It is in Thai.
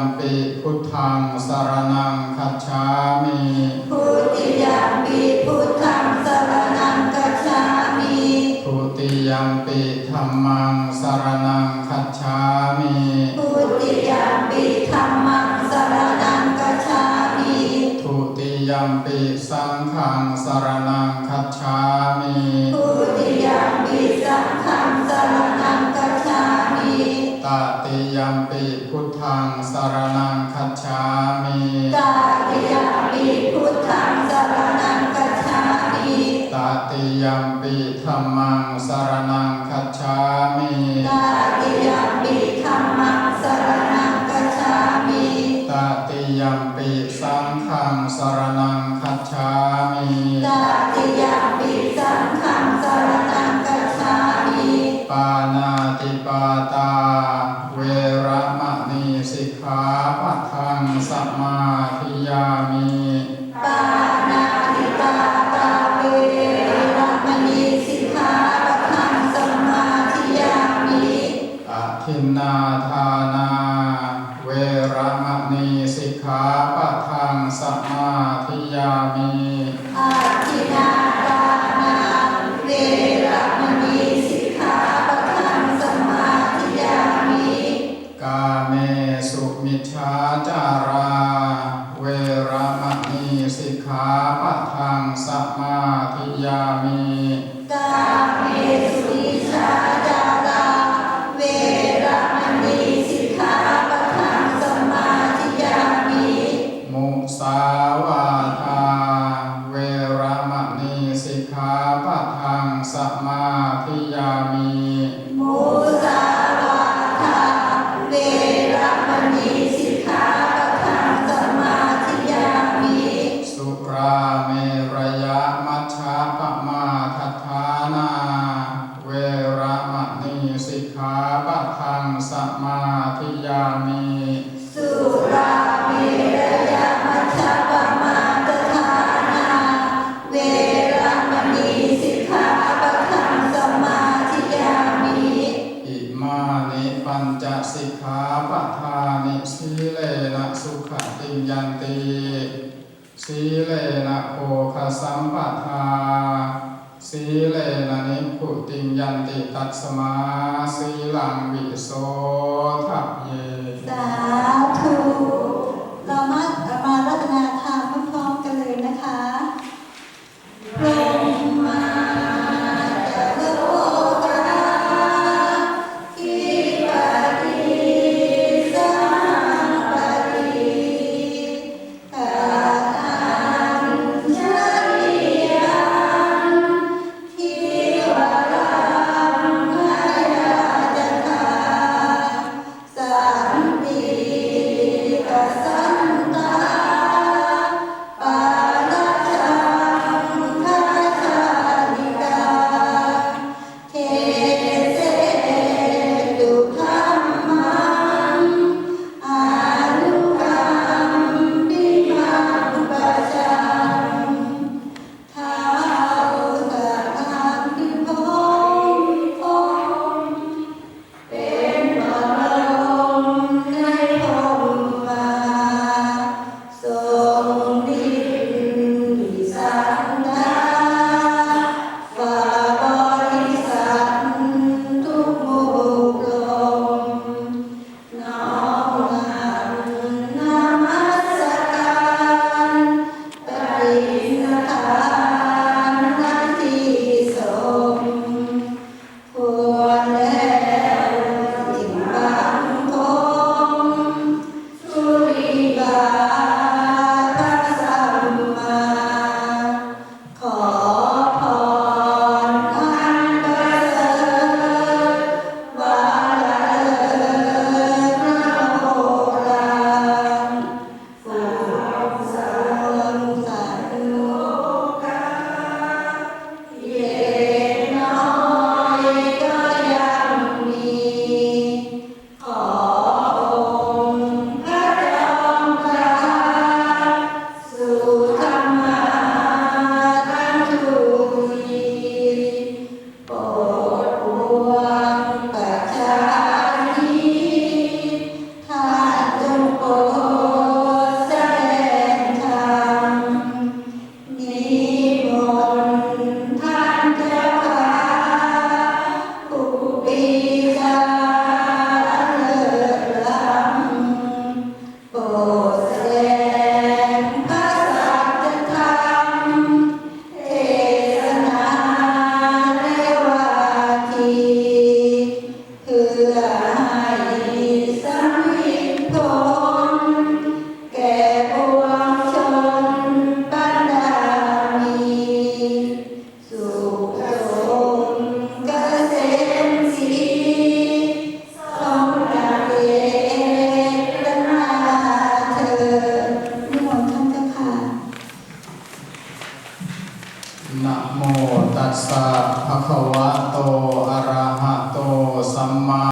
มปิพุทธังสรณังคัจฉามิพุทธิยัมปิพุทธังสรณังกัจฉามิทุติยัมปิธัมมังสรณังคัจฉามิพุทธิยัมปิธัมมังสรณังกัจฉามิทุติยัมปิสังฆังสรณังคัจฉามิพุทธิยัม มปิธัมมังสรณังคัจฉามิตาติยัมปิธัมมังสรณังกัจฉามิตติยัมปิสังฆังสรณังคัจฉามิตาติยัมปิสังฆังสรณังกัจฉามิปาน จารา เวรมะนีสิกขาปะทังสมาธิยามี สิกขาปะทังสมาธิยามิสุราเมรยมัชฌะปมาตฐานาเวรมณีสิกขาปะทังสมาธิยามิอิมานิปัญจสิกขาปทานิสีเลนะสุขติงยันติสีเลนะโภคสัมปทาสีเลนะนิพพุติง ยันติตัสมาสีลังวิโสทัพเย